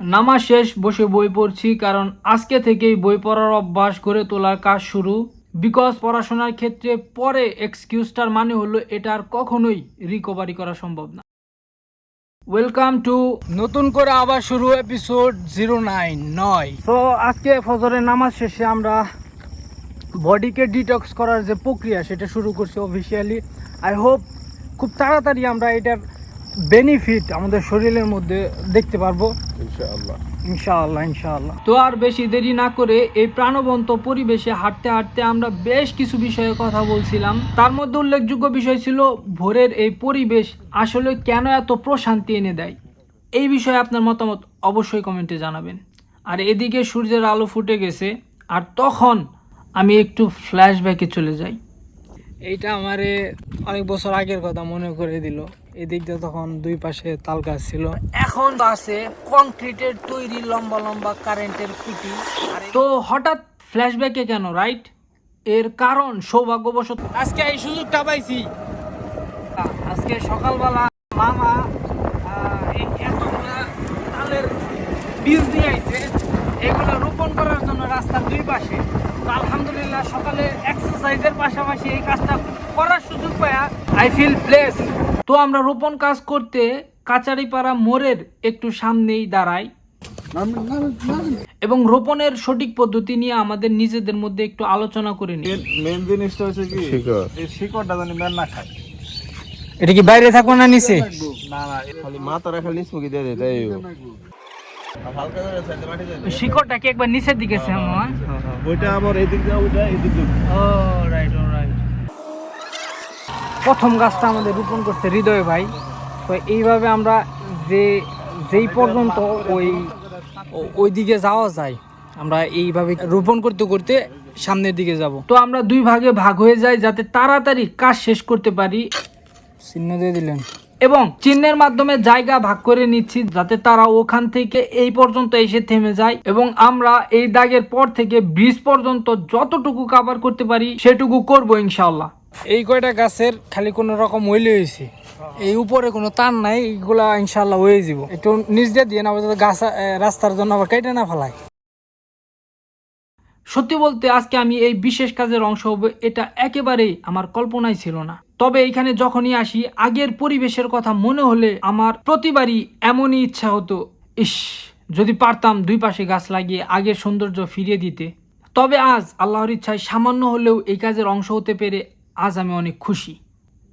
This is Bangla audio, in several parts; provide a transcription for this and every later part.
নামাজ শেষ, বসে বই পড়ছি কারণ আজকে থেকেই বই পড়ার অভ্যাস গড়ে তোলার কাজ শুরু। বিকজ পড়াশোনার ক্ষেত্রে পরে এক্সকিউজটার মানে হলো এটা আর কখনোই রিকভারি করা সম্ভব না। ওয়েলকাম টু নতুন করে আবার শুরু এপিসোড জিরো নাইন নয়। তো আজকে ফজরের নামাজ শেষে আমরা বডিকে ডিটক্স করার যে প্রক্রিয়া, সেটা শুরু করছি অফিসিয়ালি আই হোপ খুব তাড়াতাড়ি আমরা এটার বেনিফিট আমাদের শরীরের মধ্যে দেখতে পারব। ইনশাআল্লাহ। ইনশাআল্লাহ ইনশাআল্লাহ। তো আর বেশি দেরি না করে এই প্রাণবন্ত পরিবেশে হাঁটতে হাঁটতে আমরা বেশ কিছু বিষয়ে কথা বলছিলাম। তার মধ্যে উল্লেখযোগ্য বিষয় ছিল ভোরের এই পরিবেশ আসলে কেন এত প্রশান্তি এনে দেয়? এই বিষয়ে আপনার মতামত অবশ্যই কমেন্টে জানাবেন। আর এদিকে সূর্যের আলো ফুটে গেছে আর তখন আমি একটু ফ্ল্যাশব্যাকে চলে যাই। এইটা আমারে অনেক বছর আগের কথা মনে করে দিল। এদিকটা তখন দুই পাশে তাল গাছ ছিল। এখন আছে কংক্রিটের তৈরি লম্বা লম্বা কারেন্টের খুঁটি। তো হঠাৎ ফ্ল্যাশব্যাকে কেন রাইট এর কারণ সৌভাগ্যবশত আজকে এই সুযোগটা পাইছি। আজকে সকালবেলা মামা তালের বীজ দিয়ে আইছে। এগুলো রোপণ করার জন্য রাস্তার দুই পাশে। আলহামদুলিল্লাহ সকালে এক্সারসাইজের পাশাপাশি এই কাজটা করার সুযোগ পায়া আই ফিল প্লেস তো আমরা রোপণ কাজ করতে কাচারিপাড়া মোড়ের একটু সামনেই দাঁড়াই। এবং রোপণের সঠিক পদ্ধতি নিয়ে আমাদের নিজেদের মধ্যে একটু আলোচনা করে নিই। মেন জিনিসটা হচ্ছে কি? এই শিকড়টা জানি মেন না খায়। এটা কি বাইরে থাকব না নিচে? না না খালি মাথা রাখা নিচ মুখি দিয়ে দেয় শিকড়টা কি একবার নিচের দিকে আছে আমার ওইটা আবার এদিক দিয়ে ওইটা এদিক ও রাইট ও রাইট প্রথম গাছটা আমাদের রোপণ করছে হৃদয় ভাই। তো এইভাবে আমরা যে যেই পর্যন্ত ওই ওই দিকে যাওয়া যায় আমরা এইভাবে রোপণ করতে করতে সামনের দিকে যাব। তো আমরা দুই ভাগে ভাগ হয়ে যাই যাতে তাড়াতাড়ি কাজ শেষ করতে পারি। চিহ্ন দিয়ে দিলেন। এবং চিহ্নের মাধ্যমে জায়গা ভাগ করে নিচ্ছি যাতে তারা ওখান থেকে এই পর্যন্ত এসে থেমে যায় এবং আমরা এই দাগের পর থেকে ব্রিজ পর্যন্ত যতটুকু কাভার করতে পারি সেটুকু করব ইনশাল্লাহ এই কয়টা গাছের খালি কোনো রকম হইলে হয়েছে? এই উপরে কোনো তার নাই এইগুলা ইনশাল্লাহ হয়ে যাব। একটু নিচ দিয়ে দিয়ে না গাছ রাস্তার জন্য আবার কেটে না ফেলায়। সত্যি বলতে আজকে আমি এই বিশেষ কাজের অংশ হব এটা একেবারেই আমার কল্পনাই ছিল না। তবে এখানে যখনই আসি, আগের পরিবেশের কথা মনে হলে আমার প্রতিবারই এমনই ইচ্ছা হতো, ইস, যদি পারতাম দুই পাশে গাছ লাগিয়ে আগের সৌন্দর্য ফিরিয়ে দিতে। তবে আজ আল্লাহর ইচ্ছায় সামান্য হলেও এই কাজের অংশ হতে পেরে আজ আমি অনেক খুশি।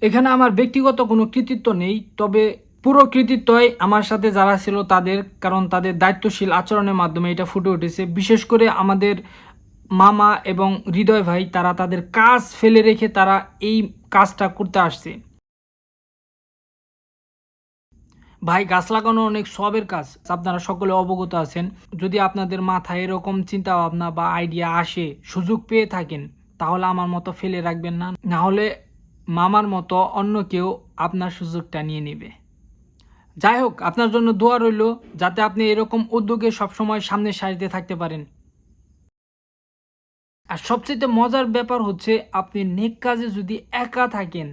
এখানে আমার ব্যক্তিগত কোনো কৃতিত্ব নেই, তবে পুরো কৃতিত্বই আমার সাথে যারা ছিল তাদের, কারণ তাদের দায়িত্বশীল আচরণের মাধ্যমে এটা ফুটে উঠেছে। বিশেষ করে আমাদের মামা এবং হৃদয় ভাই, তারা তাদের কাজ ফেলে রেখে তারা এই কাজটা করতে আসছে। ভাই, গাছ লাগানো অনেক সবের কাজ। আপনারা সকলে অবগত আছেন। যদি আপনাদের মাথায় এরকম চিন্তা ভাবনা বা আইডিয়া আসে, সুযোগ পেয়ে থাকেন, তাহলে আমার মতো ফেলে রাখবেন না। না হলে মামার মতো অন্য কেউ আপনার সুযোগটা নিয়ে নেবে। যাই হোক, আপনার জন্য দোয়া রইল, যাতে আপনি এরকম উদ্যোগে সবসময় সামনের সারিতে থাকতে পারেন। আর সবচেয়ে মজার ব্যাপার হচ্ছে আপনি নেক কাজে যদি একা থাকেন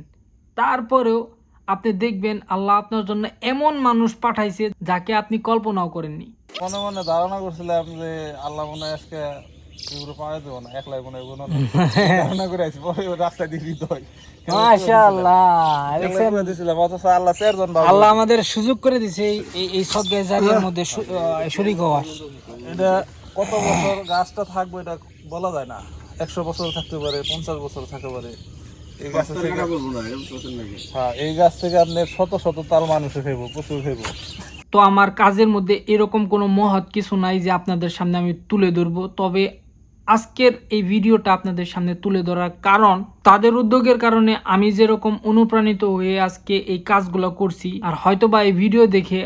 তারপরেও আপনি দেখবেন আল্লাহ আপনার জন্য এমন মানুষ পাঠাইছে যাকে আপনি কল্পনাও করেননি। মনে মনে ধারণা করছিলাম যে আল্লাহ মনে আজকে আল্লাহ আমাদের সুযোগ করে দিছে এই- মধ্যে শরিক হওয়ার। এটা কত বছর গাছটা থাকবে এটা বলা যায় না। একশো বছর থাকতে পারে পঞ্চাশ বছর থাকতে পারে। এই গাছ থেকে হ্যাঁ এই গাছ থেকে আপনি শত শত তাল মানুষে খাইবো প্রচুর খাইবো। তো আমার কাজের মধ্যে এরকম কোনো মহৎ কিছু নাই যে আপনাদের সামনে আমি তুলে ধরবো। তবে আজকের এই ভিডিওটা আপনাদের সামনে তুলে ধরার কারণ তাদের উদ্যোগের কারণে আমি যেরকম অনুপ্রাণিত হয়ে আজকে এই কাজগুলো করছি আর হয়তোবা এই ভিডিও দেখে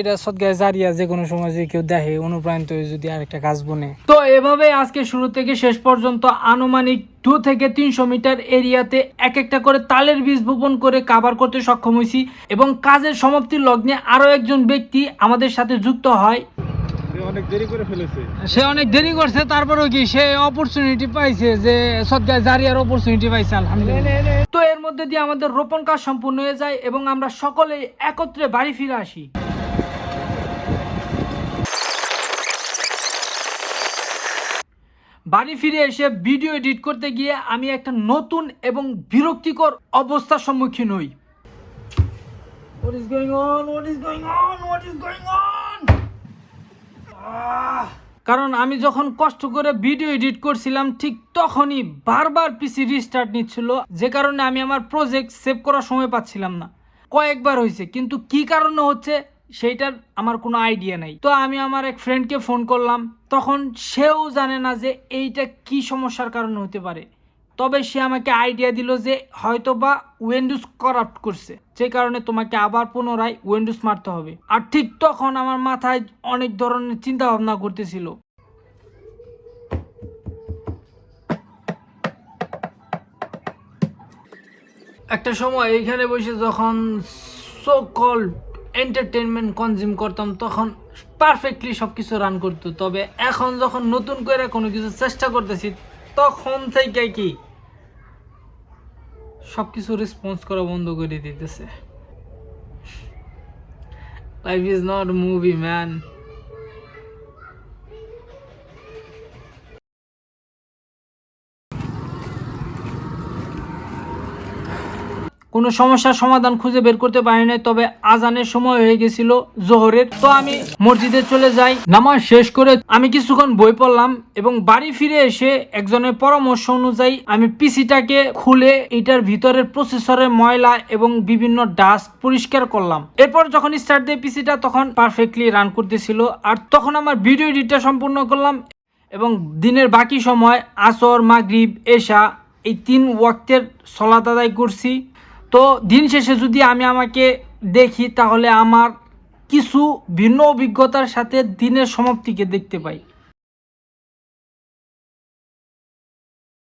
এটা সদগায় জারিয়া যে কোনো সময় যে কেউ দেখে অনুপ্রাণিত হয়ে যদি আরেকটা গাছ বনে। তো এভাবে আজকে শুরু থেকে শেষ পর্যন্ত আনুমানিক দু থেকে তিনশো মিটার এরিয়াতে এক একটা করে তালের বীজ বপন করে কাভার করতে সক্ষম হয়েছি এবং কাজের সমাপ্তির লগ্নে আরও একজন ব্যক্তি আমাদের সাথে যুক্ত হয়। অনেক দেরি করে ফেলেছে। সে অনেক দেরি করছে তারপরেও কি সে অপরচুনিটি পাইছে যে সদগায় জারিয়ার অপরচুনিটি পাইছে আলহামদুলিল্লাহ। তো এর মধ্যে দিয়ে আমাদের রোপণ কাজ সম্পূর্ণ হয়ে যায় এবং আমরা সকলে একত্রে বাড়ি ফিরে আসি। বাড়ি ফিরে এসে ভিডিও এডিট করতে গিয়ে আমি একটা নতুন এবং বিরক্তিকর অবস্থার সম্মুখীন হই? কারণ আমি যখন কষ্ট করে ভিডিও এডিট করছিলাম, ঠিক তখনই বারবার পিসি রিস্টার্ট নিচ্ছিল। যে কারণে আমি আমার প্রজেক্ট সেভ করার সময় পাচ্ছিলাম না। কয়েকবার হয়েছে কিন্তু কি কারণে হচ্ছে সেইটার আমার কোনো আইডিয়া নাই। তো আমি আমার এক ফ্রেন্ডকে ফোন করলাম, তখন সেও জানে না যে এইটা কি সমস্যার কারণে হতে পারে। তবে সে আমাকে আইডিয়া দিল যে হয়তো বা উইন্ডোজ করাপ্ট করছে, যে কারণে তোমাকে আবার পুনরায় উইন্ডোজ মারতে হবে। আর ঠিক তখন আমার মাথায় অনেক ধরনের চিন্তা ভাবনা করতেছিল। একটা সময় এইখানে বসে যখন সো কল এন্টারটেনমেন্ট কনজিউম করতাম, তখন পারফেক্টলি সব কিছু রান করতো। তবে এখন যখন নতুন করে কোনো কিছু চেষ্টা করতেছি, তখন থেকে কি সব কিছু রেসপন্স করা বন্ধ করে দিতেছে। Life is not movie man কোনো সমস্যার সমাধান খুঁজে বের করতে পারি নাই, তবে আজানের সময় হয়ে গেছিল জোহরের। তো আমি মসজিদে চলে যাই, নামাজ শেষ করে আমি কিছুক্ষণ বই পড়লাম এবং বাড়ি ফিরে এসে একজনের পরামর্শ অনুযায়ী আমি পিসিটাকে খুলে এটার ভিতরের প্রসেসরের ময়লা এবং বিভিন্ন ডাস্ট পরিষ্কার করলাম। এরপর যখন স্টার্ট দিয়ে পিসিটা, তখন পারফেক্টলি রান করতেছিল। আর তখন আমার ভিডিও এডিটটা সম্পূর্ণ করলাম এবং দিনের বাকি সময় আসর, মাগরিব, এশা এই তিন ওয়াক্তের সলাত আদায় করছি। তো দিন শেষে যদি আমি আমাকে দেখি, তাহলে আমার কিছু ভিন্ন অভিজ্ঞতার সাথে দিনের সমাপ্তিকে দেখতে পাই।